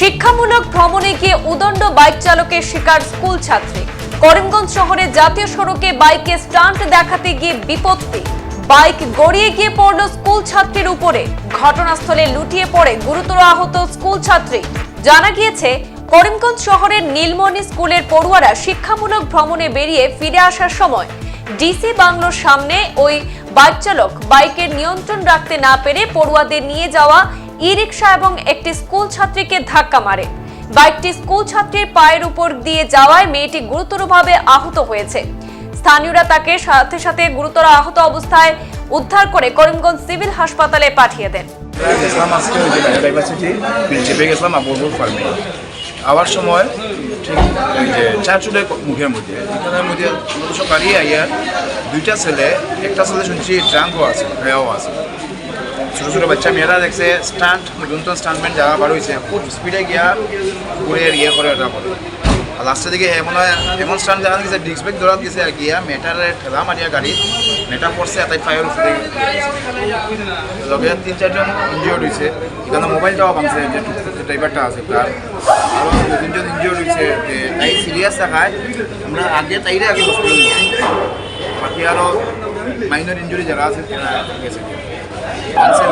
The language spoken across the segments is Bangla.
শিক্ষামূলক ভ্রমণে গিয়ে উদণ্ড বাইক চালকের শিকার স্কুল ছাত্রী। করিমগঞ্জ শহরে জাতীয় সড়কে বাইকে স্টান্ট দেখাতে গিয়ে বিপত্তি। বাইক গড়িয়ে গিয়ে পড়ল স্কুল ছাত্রীর উপরে। ঘটনাস্থলে লুটিয়ে পড়ে গুরুতর আহত স্কুল ছাত্রী। জানা গিয়েছে, করিমগঞ্জ শহরের নীলমণি স্কুলের পড়ুয়ারা শিক্ষামূলক ভ্রমণে বেরিয়ে ফিরে আসার সময় ডিসি বাংলোর সামনে ওই বাইক চালক বাইকের নিয়ন্ত্রণ রাখতে না পেরে পড়ুয়াদের নিয়ে যাওয়া ই রিক্সা এবং একটি স্কুল ছাত্রীকে ধাক্কা মারে। বাইকটি স্কুল ছাত্রীর পায়ের উপর দিয়ে যাওয়ায় মেয়েটি গুরুতরভাবে আহত হয়েছে। স্থানীয়রা তাকে সাথে সাথে গুরুতর আহত অবস্থায় উদ্ধার করে করিমগঞ্জ সিভিল হাসপাতালে পাঠিয়ে দেন। আবার সময় ঠিক ওই যে চারচুলের মুখের মধ্যে এখানের মধ্যে সকালে আইয়া দুইটা ছেলে, একটা ছেলে শুনছি ট্রাঙ্কও আছে, ভেয়াও আছে। ছোটো ছোটো বাচ্চা মেয়েরা দেখছে স্টান্ট নতুন স্টান্টমেন্ট যাওয়া বার হয়েছে। খুব স্পিডে গিয়া ঘুরে ইয়ে করে ওটা করে আর লাস্টের দিকে এমন এমন স্টান্ট দেখা গেছে ডিস্ক ব্রেক ধরা গেছে আর গিয়া মেটারে ঠেলা মারিয়া গাড়ি মেটা পড়ছে এটাই ফায়ার উপরে। লগে তিন চারজন ইনজিওর্ড হয়েছে এখানে মোবাইলটাও ভাঙছে, যে ড্রাইভারটা আছে তার। আরও দু তিনজন ইনজিওর্ড হয়েছে তাই সিরিয়াস দেখায়। আমরা আগে তাইরে আগে হসপিটাল নিয়ে। বাকি আরও মাইনর ইঞ্জুরি যারা আছে, তারা গেছে। হচ্ছে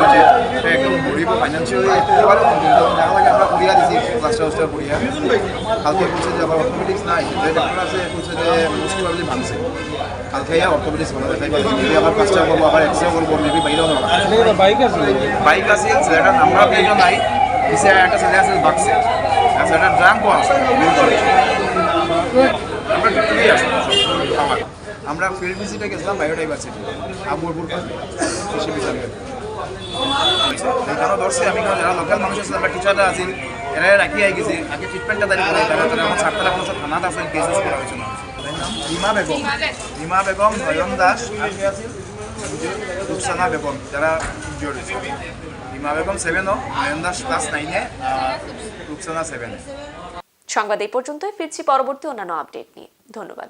এটা একদম গরিব ফাইন্যান্সিয়ালি কিন্তু দেখা লাগে আমরা করিয়া দিছি ক্লাসটা উস্টা করিয়া। কালকে বলছে যে আবার অর্থোপেডিক্স নাই। যে ডাক্তার আছে বলছে যে মুশকিল ভাবে ভাঙছে। কালকে অর্থোপেডিক্স ভালো দেখাই মেবি আবার কাজটা করব, আবার এক্স রে করব মেবি বাইরেও না বাইক আছে বাইক আছে ছেলেটার নাম্বার প্লেটও নাই। পিছে একটা ছেলে আছে বাক্সে ছেলেটার ড্রাঙ্কও আছে আমরা টুকটুকি আসব আমার আমরা ফিল্ড ভিজিটে গেছিলাম বায়োডাইভার্সিটি আবুরপুর কৃষি বিদ্যালয়ে এখানেও ধরছে, আমি যারা লোকাল মানুষ আছে আমরা টিচাররা আছি, এরা রাখি আই গেছি, আগে ট্রিটমেন্টটা দাঁড়িয়ে তারা আমার ছাত্ররা কোনো থানাতে আসলে কেসেস করা হয়েছে। না রিমা বেগম রিমা বেগম নয়ন দাস, আর কে রুকসানা বেগম, যারা ইনজিওর্ড হয়েছে। রিমা বেগম সেভেনও নয়ন দাস ক্লাস নাইনে রুকসানা সেভেনে সংবাদ এই পর্যন্তই, ফিরছি পরবর্তী অন্যান্য আপডেট নিয়ে। ধন্যবাদ।